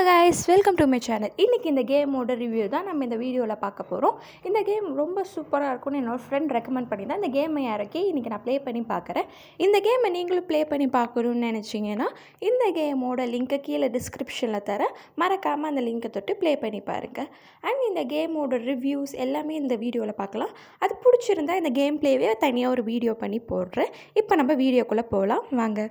Hello guys welcome to my channel இன்றைக்கி இந்த கேமோட ரிவ்யூ தான் நம்ம இந்த வீடியோவில் பார்க்க போகிறோம் இந்த கேம் ரொம்ப சூப்பராக இருக்கும்னு என்னோடய ஃப்ரெண்ட் ரெக்கமெண்ட் பண்ணி தான் இந்த கேமை இறக்கி இன்றைக்கி நான் ப்ளே பண்ணி பார்க்குறேன். இந்த கேமை நீங்களும் ப்ளே பண்ணி பார்க்கணுன்னு நினச்சிங்கன்னா இந்த கேமோட லிங்க்கை கீழே டிஸ்கிரிப்ஷனில் தரேன். மறக்காமல் அந்த லிங்க்கை தொட்டு ப்ளே பண்ணி பாருங்கள் அண்ட் இந்த கேமோட ரிவ்யூஸ் எல்லாமே இந்த வீடியோவில் பார்க்கலாம். அது பிடிச்சிருந்தா இந்த கேம் ப்ளேவே தனியாக ஒரு வீடியோ பண்ணி போடுறேன். இப்போ நம்ம வீடியோக்குள்ளே போகலாம் வாங்க.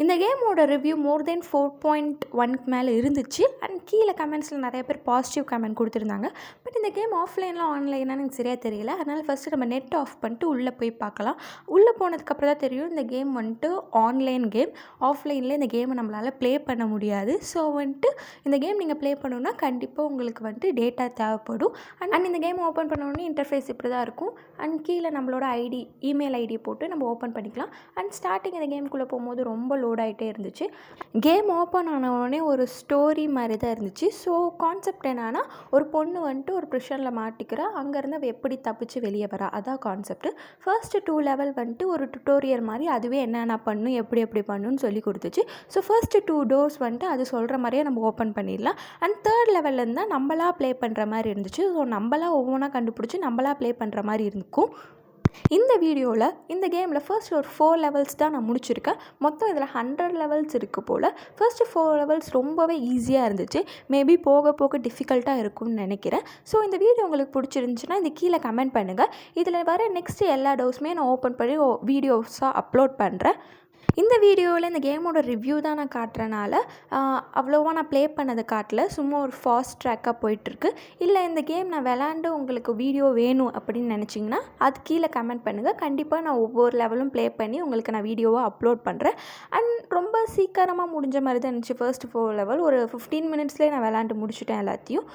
இந்த கேமோட review more than four point ஒன்க்கு மேலே இருந்துச்சு. அண்ட் கீழே கமெண்ட்ஸில் நிறைய பேர் பாசிட்டிவ் கமெண்ட் கொடுத்துருந்தாங்க. பட் இந்த கேம் ஆஃப்லைனில் ஆன்லைனான்னு எனக்கு சரியாக தெரியல. அதனால் ஃபஸ்ட்டு நம்ம நெட் ஆஃப் பண்ணிட்டு உள்ளே போய் பார்க்கலாம். உள்ளே போனதுக்கப்புறம் தான் தெரியும். இந்த கேம் வந்துட்டு ஆன்லைன் கேம் ஆஃப்லைனில் இந்த கேமை நம்மளால் ப்ளே பண்ண முடியாது. ஸோ வந்துட்டு இந்த கேம் நீங்கள் ப்ளே பண்ணணுன்னா கண்டிப்பாக உங்களுக்கு வந்துட்டு டேட்டா தேவைப்படும். அண்ட் அண்ட் இந்த கேம் ஓப்பன் பண்ணோடனே இன்டர்ஃபேஸ் இப்படி தான் இருக்கும். அண்ட் கீழே நம்மளோட ஐடி இமெயில் ஐடி போட்டு நம்ம ஓப்பன் பண்ணிக்கலாம். அண்ட் ஸ்டார்டிங் இந்த கேமுக்குள்ளே போகும்போது ரொம்ப லோ ஆகிட்டே இருந்துச்சு. கேம் ஓப்பன் ஆனவுடனே ஒரு ஸ்டோரி மாதிரி தான் இருந்துச்சு. ஸோ கான்செப்ட் என்னன்னா ஒரு பொண்ணு வந்துட்டு ஒரு ப்ரிஷனில் மாட்டிக்கிறா. அங்கேருந்து அவள் எப்படி தப்பிச்சு வெளியே வரா? அதான் கான்செப்ட் ஃபர்ஸ்ட் டூ லெவல் வந்துட்டு ஒரு டுட்டோரியல் மாதிரி அதுவே என்னென்ன பண்ணும் எப்படி எப்படி பண்ணுன்னு சொல்லி கொடுத்துச்சு. ஸோ ஃபர்ஸ்ட் டூ டோர்ஸ் வந்துட்டு அது சொல்கிற மாதிரியே நம்ம ஓப்பன் பண்ணிடலாம். அண்ட் தேர்ட் லெவல்லேருந்து தான் நம்மளா ப்ளே பண்ணுற மாதிரி இருந்துச்சு. ஸோ நம்மளாக ஒவ்வொன்றா கண்டுபிடிச்சி நம்மளா ப்ளே பண்ணுற மாதிரி இருக்கும். இந்த வீடியோவில் இந்த கேமில் ஃபர்ஸ்ட் ஒரு ஃபோர் லெவல்ஸ் தான் நான் முடிச்சிருக்கேன். மொத்தம் இதில் ஹண்ட்ரட் லெவல்ஸ் இருக்குது போல். ஃபர்ஸ்ட் ஃபோர் லெவல்ஸ் ரொம்பவே ஈஸியாக இருந்துச்சு. மேபி போக போக டிஃபிகல்ட்டாக இருக்கும்னு நினைக்கிறேன். ஸோ இந்த வீடியோ உங்களுக்கு பிடிச்சிருந்துச்சுன்னா இந்த கீழே கமெண்ட் பண்ணுங்கள் இதில் வர நெக்ஸ்ட் எல்லா டவுஸுமே நான் ஓப்பன் பண்ணி வீடியோஸாக அப்லோட் பண்ணுறேன் இந்த வீடியோவில் இந்த கேமோட ரிவ்யூ தான் நான் காட்டுறனால அவ்வளோவா நான் ப்ளே பண்ணதை காட்டல. சும்மா ஒரு ஃபாஸ்ட் ட்ராக்காக போயிட்டுருக்கு. இல்லை இந்த கேம் நான் விளாண்டு உங்களுக்கு வீடியோ வேணும் அப்படின்னு நினச்சிங்கன்னா அது கீழே கமெண்ட் பண்ணுங்கள் கண்டிப்பாக நான் ஒவ்வொரு லெவலும் ப்ளே பண்ணி உங்களுக்கு நான் வீடியோவாக அப்லோட் பண்ணுறேன் அண்ட் ரொம்ப சீக்கிரமாக முடிஞ்ச மாதிரி தான் இருந்துச்சு ஃபர்ஸ்ட் ஃபோர் லெவல் ஒரு ஃபிஃப்டீன் மினிட்ஸ்லேயே நான் விளாண்டு முடிச்சுட்டேன் எல்லாத்தையும்.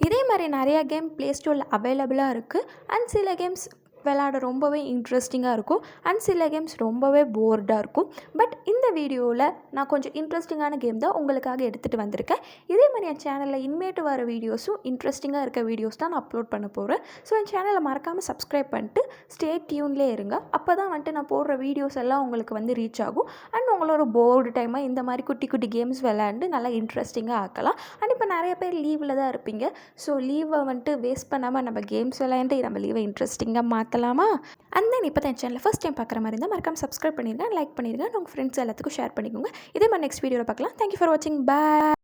இதே மாதிரி நிறையா கேம் ப்ளே ஸ்டோரில் அவைலபிளாக இருக்குது அண்ட் சில கேம்ஸ் விளாட ரொம்பவே இன்ட்ரெஸ்டிங்காக இருக்கும். அண்ட் சில கேம்ஸ் ரொம்பவே போர்டாக இருக்கும். பட் இந்த வீடியோவில் நான் கொஞ்சம் இன்ட்ரெஸ்டிங்கான கேம் தான் உங்களுக்காக எடுத்துகிட்டு வந்திருக்கேன். இதே மாதிரி என் சேனலில் இனிமேட்டு வர வீடியோஸும் இன்ட்ரெஸ்டிங்காக இருக்க வீடியோஸ் தான் நான் அப்லோட் பண்ண போகிறேன் ஸோ என் சேனலை மறக்காமல் சப்ஸ்கிரைப் பண்ணிட்டு ஸ்டே டியூன்லேயே இருங்க. அப்போ தான் வந்துட்டு நான் போடுற வீடியோஸ் எல்லாம் உங்களுக்கு வந்து ரீச் ஆகும். அண்ட் உங்களோட போர்டு டைமாக இந்த மாதிரி குட்டி குட்டி கேம்ஸ் விளையாண்டு நல்லா இன்ட்ரெஸ்டிங்காக ஆக்கலாம். அண்ட் இப்போ நிறைய பேர் லீவில் தான் இருப்பீங்க. ஸோ லீவை வந்துட்டு வேஸ்ட் பண்ணாமல் நம்ம கேம்ஸ் விளையாண்டு நம்ம லீவை இன்ட்ரெஸ்டிங்காக மாற்ற அண்ட் தென் இப்போ தான் சேனலில் ஃபஸ்ட் டைம் பார்க்குற மாதிரி இருந்தால் மறக்காம சப்ஸ்கிரைப் பண்ணிடுங்க லைக் பண்ணிடுங்க உங்கள் ஃப்ரெண்ட்ஸ் எல்லாத்துக்கும் ஷேர் பண்ணிக்கோங்க. இதே மாதிரி நெக்ஸ்ட் வீடியோவில் பார்க்கலாம். தேங்க்யூ ஃபார் வாட்சிங் பாய்